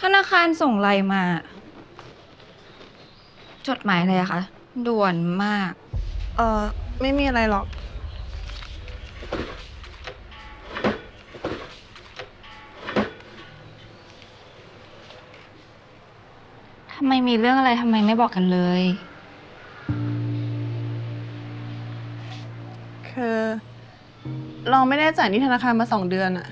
ธนาคารส่งไลน์มา จดหมายเลยอะคะ ด่วนมาก เออไม่มีอะไรหรอก ทำไมมีเรื่องอะไรทำไมไม่บอกกันเลย คือ เราไม่ได้จ่ายหนี้ธนาคารมาสองเดือนอะ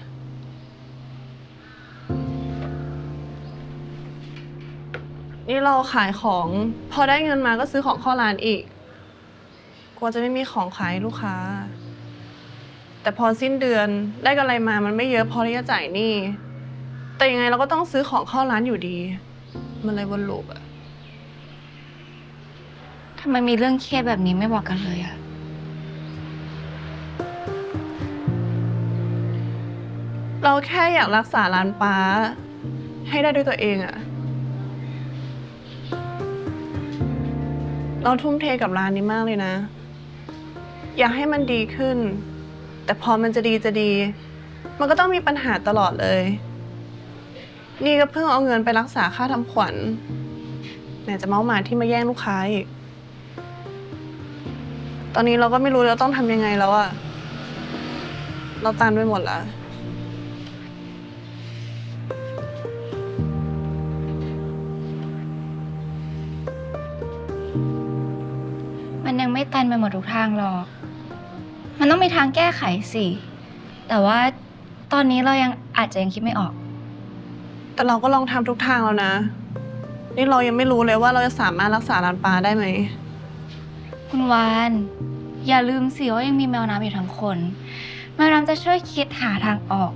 นี่เราขายของ พอได้เงินมาก็ซื้อของเข้าร้านอีก กลัวจะไม่มีของขายให้ลูกค้า แต่พอสิ้นเดือนได้กำไรมามันไม่เยอะพอที่จะจ่ายหนี้แต่ยังไงเราก็ต้องซื้อของเข้าร้านอยู่ดี มันเลยวนลูปอะทำไมมีเรื่องเครียดแบบนี้ไม่บอกกันเลยอะเราแค่อยากรักษาร้านป้า ให้ได้ด้วยตัวเองอะ เราทุ่มเทกับร้านนี้มากเลยนะ อยากให้มันดีขึ้น แต่พอมันจะดีจะดี มันก็ต้องมีปัญหาตลอดเลย นี่ก็เพิ่งเอาเงินไปรักษาค่าทำขวัญไหนจะเมาหมาที่มาแย่งลูกค้าอีก ตอนนี้เราก็ไม่รู้เราต้องทำยังไงแล้วอะเราตันไปหมดแล้ว มันยังไม่ตันไปหมดทุกทางหรอก มันต้องมีทางแก้ไขสิ แต่ว่าตอนนี้เรายังอาจจะยังคิดไม่ออก แต่เราก็ลองทำทุกทางแล้วนะ นี่เรายังไม่รู้เลยว่าเราจะสามารถรักษาร้านปลาได้ไหม คุณวาน อย่าลืมสิว่ายังมีแมวน้ำอยู่ทั้งคน แมวน้ำจะช่วยคิดหาทางออก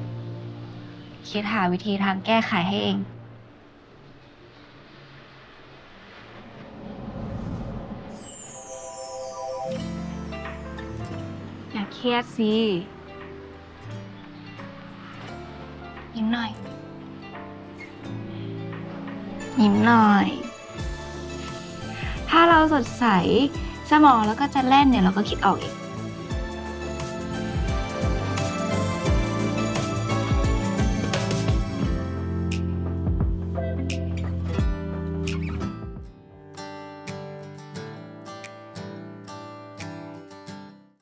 คิดหาวิธีทางแก้ไขให้เอง เครียดสิยิ้มหน่อย ยิ้มหน่อย ถ้าเราสดใส สมองแล้วก็จะแล่นเนี่ยเราก็คิดออกเอง